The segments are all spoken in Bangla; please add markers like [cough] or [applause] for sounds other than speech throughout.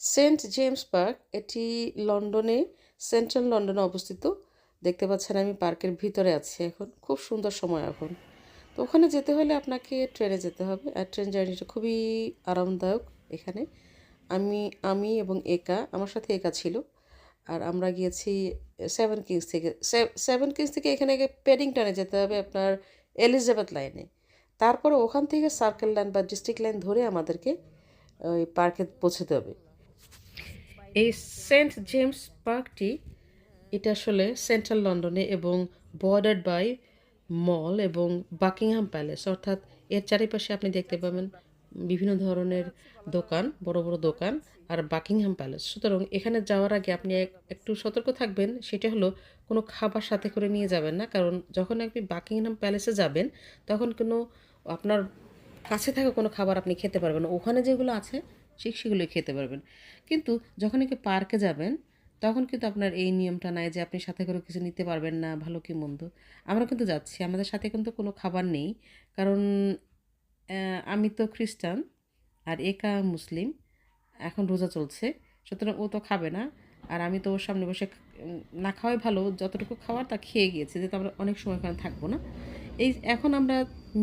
সেন্ট জেমস পার্ক, এটি লন্ডনে, সেন্ট্রাল লন্ডনে অবস্থিত। দেখতে পাচ্ছেন আমি পার্কের ভিতরে আছি এখন। খুব সুন্দর সময় এখন। তো ওখানে যেতে হলে আপনাকে ট্রেনে যেতে হবে। আর ট্রেন জার্নিটা খুবই আরামদায়ক এখানে। আমি আমি এবং একা, আমার সাথে একা ছিল। আর আমরা গিয়েছি সেভেন কিংস থেকে। সেভেন কিংস থেকে এখানে পেডিংটনে যেতে হবে আপনার এলিজাবেথ লাইনে। তারপরে ওখান থেকে সার্কেল লাইন বা ডিস্ট্রিক্ট লাইন ধরে আমাদেরকে ওই পার্কে পৌঁছতে হবে। এই সেন্ট জেমস পার্কটি, এটা আসলে সেন্ট্রাল লন্ডনে এবং বর্ডার্ড বাই মল এবং বাকিংহাম প্যালেস। অর্থাৎ এর চারিপাশে আপনি দেখতে পাবেন বিভিন্ন ধরনের দোকান, বড় বড় দোকান আর বাকিংহাম প্যালেস। সুতরাং এখানে যাওয়ার আগে আপনি এক- একটু সতর্ক থাকবেন, সেটা হলো কোনো খাবার সাথে করে নিয়ে যাবেন না। কারণ যখন আপনি বাকিংহাম প্যালেসে যাবেন, তখন কোনো আপনার কাছে থাকা কোনো খাবার আপনি খেতে পারবেন ওখানে যেগুলো আছে ঠিক সেগুলোই খেতে পারবেন। কিন্তু যখন একে পার্কে যাবেন, তখন কিন্তু আপনার এই নিয়মটা নাই যে আপনি সাথে করে কিছু নিতে পারবেন না, ভালো কি মন্দ। আমরা কিন্তু যাচ্ছি, আমাদের সাথে কিন্তু কোনো খাবার নেই। কারণ আমি তো খ্রিস্টান আর একা মুসলিম, এখন রোজা চলছে। সুতরাং ও তো খাবে না। আর আমি তো ওর সামনে বসে না খাওয়াই ভালো, যতটুকু খাওয়ার তা খেয়ে গিয়েছি, যেহেতু আমরা অনেক সময় ওখানে থাকব না। এই, এখন আমরা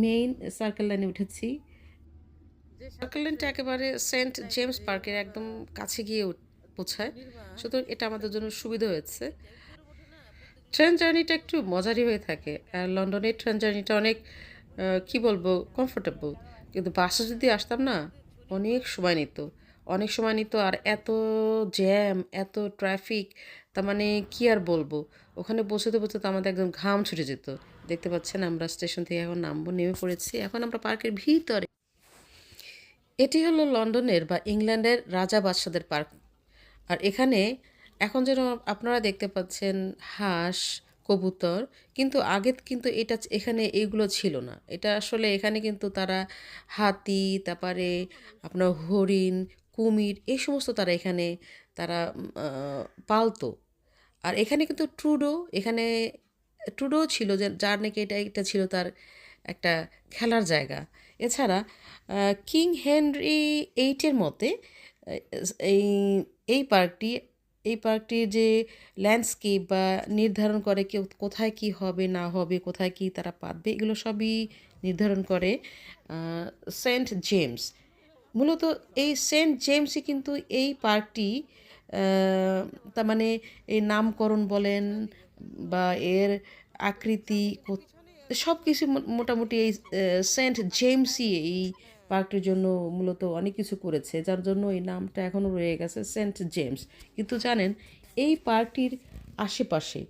মেইন সার্কেল লাইনে উঠেছি। যে একেবারে সেন্ট জেমস পার্কের একদম কাছে গিয়ে পৌঁছায়। সুতরাং এটা আমাদের জন্য সুবিধা হয়েছে। ট্রেন জার্নিটা একটু মজারই হয়ে থাকে। আর লন্ডনের ট্রেন জার্নিটা অনেক কি বলব কমফোর্টেবল কিন্তু বাসে যদি আসতাম না, অনেক সময় নিত। অনেক সময় নিত আর এত জ্যাম এত ট্রাফিক তার মানে কি আর বলব? ওখানে পৌঁছতে পৌঁছতে আমাদের একদম ঘাম ছুটে যেত। দেখতে পাচ্ছেন আমরা স্টেশন থেকে এখন নামবো, নেমে পড়েছি। এখন আমরা পার্কের ভিতরে। এটি হলো লন্ডনের বা ইংল্যান্ডের রাজা বাদশাদের পার্ক। আর এখানে এখন যেন আপনারা দেখতে পাচ্ছেন হাঁস, কবুতর, কিন্তু আগে কিন্তু এটা এখানে এইগুলো ছিল না। এটা আসলে এখানে কিন্তু তারা হাতি, তারপরে আপনার হরিণ, কুমির এই সমস্ত তারা এখানে তারা পালতো। আর এখানে কিন্তু ট্রুডো, এখানে ট্রুডো ছিল যার নাকি এটা এটা ছিল তার একটা খেলার জায়গা। এছাড়া কিং হেনরি এইটের মতে এই এই পার্কটি, এই পার্কটির যে ল্যান্ডস্কেপ বা নির্ধারণ করে কেউ কোথায় কি হবে, না হবে, কোথায় কি তারা পাতবে এগুলো সবই নির্ধারণ করে সেন্ট জেমস। মূলত এই সেন্ট জেমসই কিন্তু এই পার্কটি তার মানে এই নামকরণ বলেন বা এর আকৃতি সব কিছু মোটামুটি এই সেন্ট জেমসই এই পার্কটির জন্য মূলত অনেক কিছু করেছে, যার জন্য এই নামটা এখনও রয়ে গেছে, সেন্ট জেমস। কিন্তু জানেন, এই পার্কটির আশেপাশে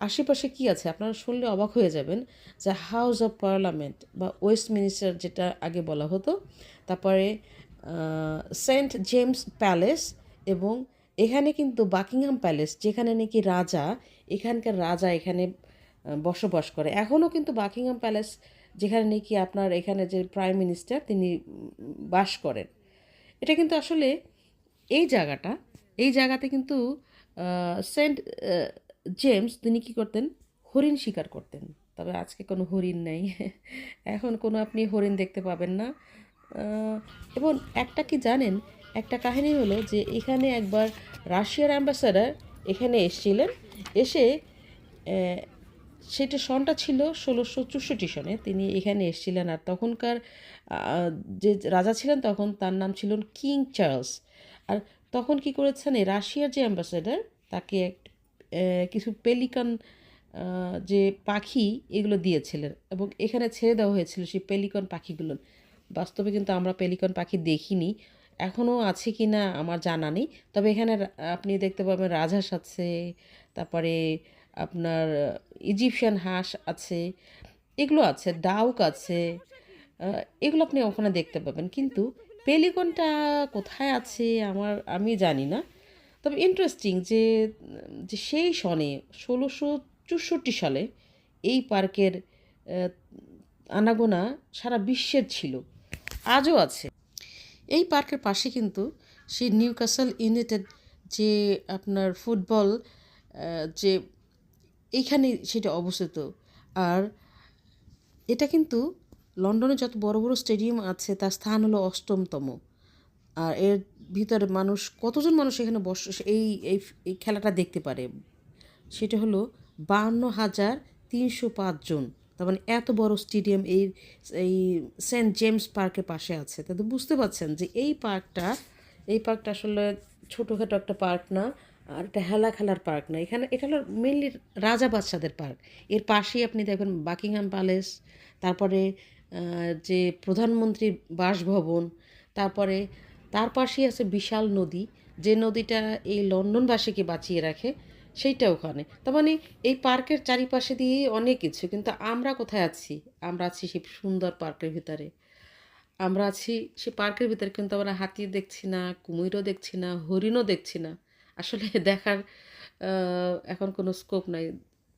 আশেপাশে কি আছে? আপনারা শুনলে অবাক হয়ে যাবেন যে হাউস অফ পার্লামেন্ট বা ওয়েস্ট মিনিস্টার যেটা আগে বলা হতো, তারপরে সেন্ট জেমস প্যালেস এবং এখানে কিন্তু বাকিংহাম প্যালেস, যেখানে নাকি রাজা, এখানকার রাজা এখানে বসবাস করে। এখনও কিন্তু বাকিংহাম প্যালেস যেখানে নাকি আপনার এখানে যে প্রাইম মিনিস্টার তিনি বাস করেন। এটা কিন্তু আসলে এই জায়গাটা, এই জায়গাতে কিন্তু সেন্ট জেমস তিনি কী করতেন? হরিণ শিকার করতেন। তবে আজকে কোনো হরিণ নেই। [laughs] এখন কোনো আপনি হরিণ দেখতে পাবেন না। এবং একটা কি জানেন? একটা কাহিনী হলো যে এখানে একবার রাশিয়ার অ্যাম্বাসাডার এখানে এসেছিলেন। এসে সেটা সনটা ছিল ষোলোশো চৌষট্টি সনে। তিনি এখানে এসেছিলেন আর তখনকার যে রাজা ছিলেন তখন তার নাম ছিল কিং চার্লস। আর তখন কি করেছেন, এই রাশিয়ার যে অ্যাম্বাসেডার, তাকে এক কিছু পেলিকান যে পাখি এগুলো দিয়েছিলেন এবং এখানে ছেড়ে দেওয়া হয়েছিল সেই পেলিকন পাখিগুলো। বাস্তবে কিন্তু আমরা পেলিকন পাখি দেখিনি এখনও আছে কি না আমার জানা নেই। তবে এখানে আপনি দেখতে পাবেন রাজহাঁস আছে তারপরে আপনার ইজিপশিয়ান হাঁস আছে, এগুলো আছে, ডাউক আছে এগুলো আপনি ওখানে দেখতে পাবেন। কিন্তু পেলিকনটা কোথায় আছে আমার, আমি জানি না। তবে ইন্টারেস্টিং যে যে সেই সনে ষোলোশো চৌষট্টি সালে এই পার্কের আনাগোনা সারা বিশ্বের ছিল। আজও আছে। এই পার্কের পাশে কিন্তু সেই নিউ ক্যাসল ইউনাইটেড যে আপনার ফুটবল যে এইখানে সেটা অবস্থিত। আর এটা কিন্তু লন্ডনে যত বড় বড় স্টেডিয়াম আছে, তার স্থান হলো অষ্টমতম। আর এর ভিতরে মানুষ, কতজন মানুষ এখানে বস, এই এই খেলাটা দেখতে পারে? সেটা হলো বাহান্ন হাজার তিনশো পাঁচজন তার মানে এত বড় স্টেডিয়াম এই এই সেন্ট জেমস পার্কের পাশে আছে। তাতে বুঝতে পারছেন যে এই পার্কটা এই পার্কটা আসলে ছোটোখাটো একটা পার্ক না। আর একটা হেলা খেলার পার্ক না, এখানে এটা হলো মেনলি রাজা বাদশাদের পার্ক। এর পাশেই আপনি দেখবেন বাকিংহাম প্যালেস তারপরে যে প্রধানমন্ত্রীর বাসভবন, তারপরে তার পাশেই আছে বিশাল নদী, যে নদীটা এই লন্ডনবাসীকে বাঁচিয়ে রাখে, সেইটা ওখানে। তার মানে এই পার্কের চারিপাশে দিয়ে অনেক কিছু, কিন্তু আমরা কোথায় আছি? আমরা আছি সেই সুন্দর পার্কের ভিতরে। আমরা আছি সে পার্কের ভিতরে, কিন্তু আমরা হাতি দেখছি না, কুমিরও দেখছি না, হরিণও দেখছি না। আসলে [laughs] দেখার এখন কোনো স্কোপ নাই।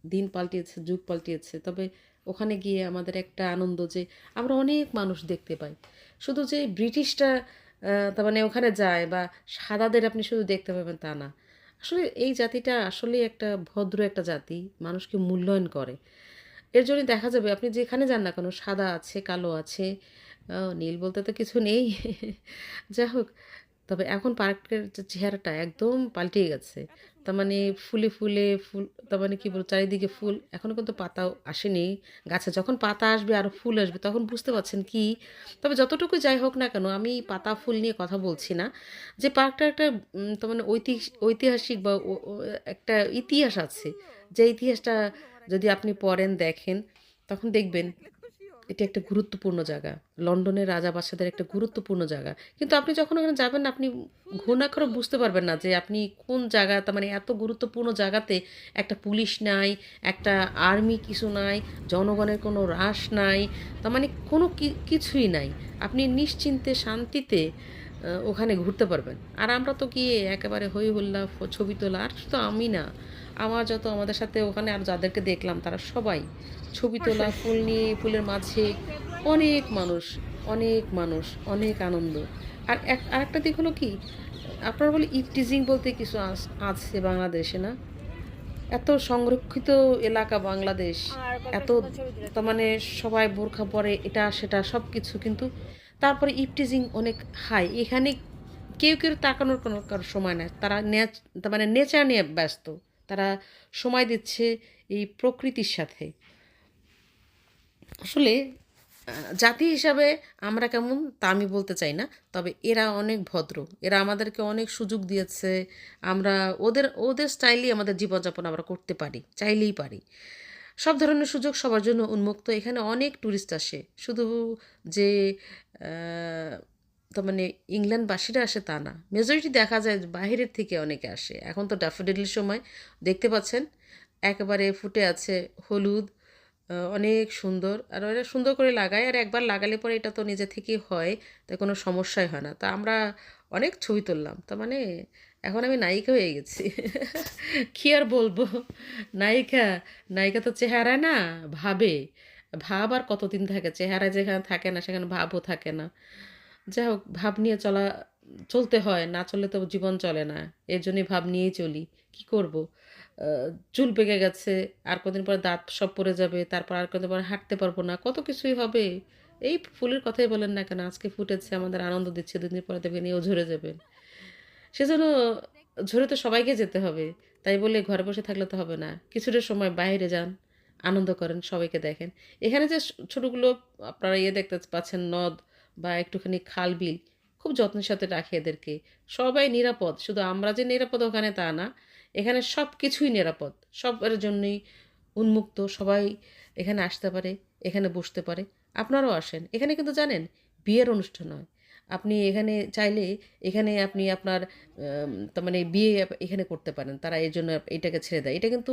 দিন পাল্টিয়েছে, যুগ পাল্টিয়েছে। তবে ওখানে গিয়ে আমাদের একটা আনন্দ যে আমরা অনেক মানুষ দেখতে পাই। শুধু যে ব্রিটিশটা তার মানে ওখানে যায় বা সাদাদের আপনি শুধু দেখতে পাবেন তা না। আসলে এই জাতিটা আসলেই একটা ভদ্র একটা জাতি, মানুষকে মূল্যায়ন করে। এর জন্য দেখা যাবে, আপনি যেখানে যান না কেন, সাদা আছে, কালো আছে নীল বলতে তো কিছু নেই। [laughs] যাই হোক তবে এখন পার্কের যে চেহারাটা একদম পাল্টে গেছে। তার মানে ফুলে ফুলে ফুল, তার মানে কী বলব, চারিদিকে ফুল। এখনও কিন্তু পাতাও আসেনি। গাছে যখন পাতা আসবে আর ফুল আসবে, তখন বুঝতে পারছেন কি? তবে যতটুকু যাই হোক না কেন, আমি পাতা, ফুল নিয়ে কথা বলছি না। যে পার্কটা একটা তার মানে ঐতিহাসিক বা একটা ইতিহাস আছে। যে ইতিহাসটা যদি আপনি পড়েন, দেখেন, তখন দেখবেন এটা একটা গুরুত্বপূর্ণ জায়গা। লন্ডনের রাজা বাদশাদের একটা গুরুত্বপূর্ণ জায়গা। কিন্তু আপনি যখন ওখানে যাবেন না আপনি ঘূর্ণা করে বুঝতে পারবেন না যে আপনি কোন জায়গা তার মানে এত গুরুত্বপূর্ণ জায়গাতে একটা পুলিশ নাই, একটা আর্মি কিছু নাই, জনগণের কোনো হ্রাস নাই, তার মানে কোনো কিছুই নাই। আপনি নিশ্চিন্তে, শান্তিতে ওখানে ঘুরতে পারবেন। আর আমরা তো গিয়ে একেবারে হই হল্লা, ছবি তোলা, আর শুধু আমি না। আমার যত আমাদের সাথে ওখানে আর যাদেরকে দেখলাম তারা সবাই ছবি তোলা ফুল নিয়ে ফুলের মাঝে অনেক মানুষ অনেক মানুষ অনেক আনন্দ। আর এক আরেকটা দিক হলো কি আপনার বলে ইফটিজিং বলতে কিছু আছে বাংলাদেশে না? এত সংরক্ষিত এলাকা বাংলাদেশ এত তার মানে সবাই বোরখা পরে এটা সেটা সব কিছু কিন্তু তারপরে ইফটিজিং অনেক হাই। এখানে কেউ কেউ তাকানোর কোনো কারোর সময় নাই। তারা নেচ তার মানে নেচার নিয়ে ব্যস্ত। তারা সময় দিচ্ছে এই প্রকৃতির সাথে। আসলে জাতি হিসাবে আমরা কেমন তা আমি বলতে চাই না, তবে এরা অনেক ভদ্র। এরা আমাদেরকে অনেক সুযোগ দিয়েছে। আমরা ওদের ওদের স্টাইলেই আমাদের জীবনযাপন আমরা করতে পারি, চাইলেই পারি। সব ধরনের সুযোগ সবার জন্য উন্মুক্ত। এখানে অনেক ট্যুরিস্ট আসে। শুধু যে তার মানে ইংল্যান্ডবাসীরা আসে তা না। মেজরিটি দেখা যায় যে বাইরের থেকে অনেকে আসে। এখন তো ড্যাফোডিলের সময় দেখতে পাচ্ছেন, একেবারে ফুটে আছে হলুদ অনেক সুন্দর। আর ওরা সুন্দর করে লাগায়, আর একবার লাগালে পরে এটা তো নিজে থেকেই হয় তাই কোনো সমস্যাই হয় না। তা আমরা অনেক ছবি তুললাম, তা মানে এখন আমি নায়িকা হয়ে গেছি। [laughs] কী আর বলব? নায়িকা নায়িকা তো চেহারা না, ভাবে। ভাব আর কতদিন থাকে? চেহারা যেখানে থাকে না, সেখানে ভাবও থাকে না। যাই হোক ভাব নিয়ে চলা, চলতে হয়, না চললে তো জীবন চলে না। এর জন্যই ভাব নিয়েই চলি। কি করব? চুল পেকে গেছে, আর কদিন পরে দাঁত সব পড়ে যাবে, তারপর আর কদিন পরে হাঁটতে পারব না, কত কিছুই হবে। এই ফুলের কথাই বলেন না কেন, আজকে ফুটেছে, আমাদের আনন্দ দিচ্ছে, দুদিন পরে দেখবেন এও ঝরে যাবেন সেজন্য ঝরে তো সবাইকে যেতে হবে, তাই বলে ঘরে বসে থাকলে তো হবে না। কিছুটা সময় বাইরে যান, আনন্দ করেন, সবাইকে দেখেন। এখানে যে ছোটোগুলো আপনারা ইয়ে দেখতে পাচ্ছেন, নদ বা একটুখানি খাল বিল, খুব যত্নের সাথে রাখি এদেরকে। সবাই নিরাপদ, শুধু আমরা যে নিরাপদ ওখানে তা না। এখানে সব কিছুই নিরাপদ, সবার জন্যই উন্মুক্ত, সবাই এখানে আসতে পারে, এখানে বসতে পারে। আপনারাও আসেন। এখানে কিন্তু জানেন, বিয়ের অনুষ্ঠান হয়। আপনি এখানে চাইলে, এখানে আপনি আপনার মানে বিয়ে এখানে করতে পারেন। তারা এই জন্য এটাকে ছেড়ে দেয়। এটা কিন্তু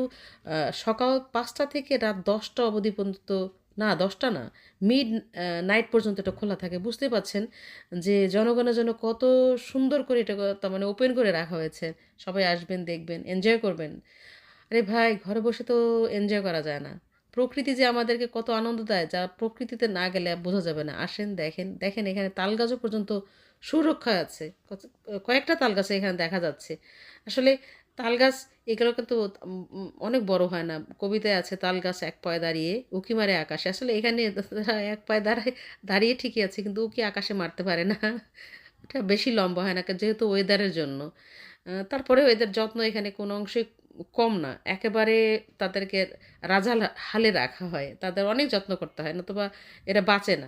সকাল পাঁচটা থেকে রাত দশটা অবধি পর্যন্ত না, দশটা না মিড নাইট পর্যন্ত এটা খোলা থাকে। বুঝতে পারছেন যে জনগণের জন্য কত সুন্দর করে এটা তার মানে ওপেন করে রাখা হয়েছে। সবাই আসবেন, দেখবেন এনজয় করবেন। আরে ভাই, ঘরে বসে তো এনজয় করা যায় না। প্রকৃতি যে আমাদেরকে কত আনন্দ দেয়, যা প্রকৃতিতে না গেলে বোঝা যাবে না। আসেন, দেখেন দেখেন এখানে তাল গাছও পর্যন্ত সুরক্ষা আছে। কয়েকটা তাল গাছ এখানে দেখা যাচ্ছে। আসলে তাল গাছ এগুলো কিন্তু অনেক বড় হয় না। কবিতায় আছে, তাল গাছ এক পায়ে দাঁড়িয়ে উকি মারে আকাশে। আসলে এখানে [laughs] এক পায়ে দাঁড়ায়, দাঁড়িয়ে ঠিকই আছে, কিন্তু উকি আকাশে মারতে পারে না। এটা বেশি লম্বা হয় না, যেহেতু ওয়েদারের জন্য। তারপরে এদের যত্ন এখানে কোনো অংশে কম না। একেবারে তাদেরকে রাজাল হালে রাখা হয়। তাদের অনেক যত্ন করতে হয়, নতুবা এরা বাঁচে না।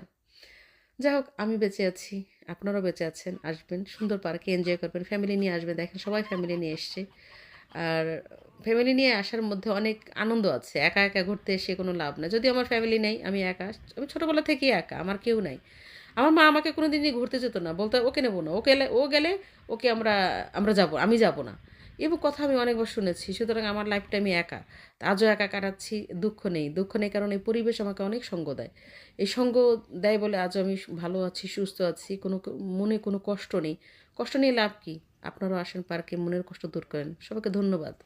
যাই হোক, আমি বেঁচে আছি। আপনারাও বেঁচে আছেন, আসবেন। সুন্দর পার্কে এনজয় করবেন। ফ্যামিলি নিয়ে আসবেন। দেখেন, সবাই ফ্যামিলি নিয়ে এসছে। আর ফ্যামিলি নিয়ে আসার মধ্যে অনেক আনন্দ আছে। একা একা ঘুরতে এসে কোনো লাভ নেই। যদি আমার ফ্যামিলি নেই, আমি একা। আমি ছোটোবেলা থেকেই একা, আমার কেউ নাই। আমার মা আমাকে কোনো দিনই ঘুরতে যেত না। বলতো, ওকে নেব না। ও গেলে ও গেলে ওকে আমরা আমরা যাব, আমি যাব না। এবং কথা আমি অনেকবার শুনেছি, সুতরাং আমার লাইফটা আমি একা। আজও একা কাটাচ্ছি, দুঃখ নেই। দুঃখ নেই কারণ এই পরিবেশ আমাকে অনেক সঙ্গ দেয়। এই সঙ্গ দেয় বলে আজও আমি ভালো আছি, সুস্থ আছি, কোনো মনে কোনো কষ্ট নেই। কষ্ট নিয়ে লাভ কী? আপনারাও আসেন পার্কে, মনের কষ্ট দূর করেন। সবাইকে ধন্যবাদ।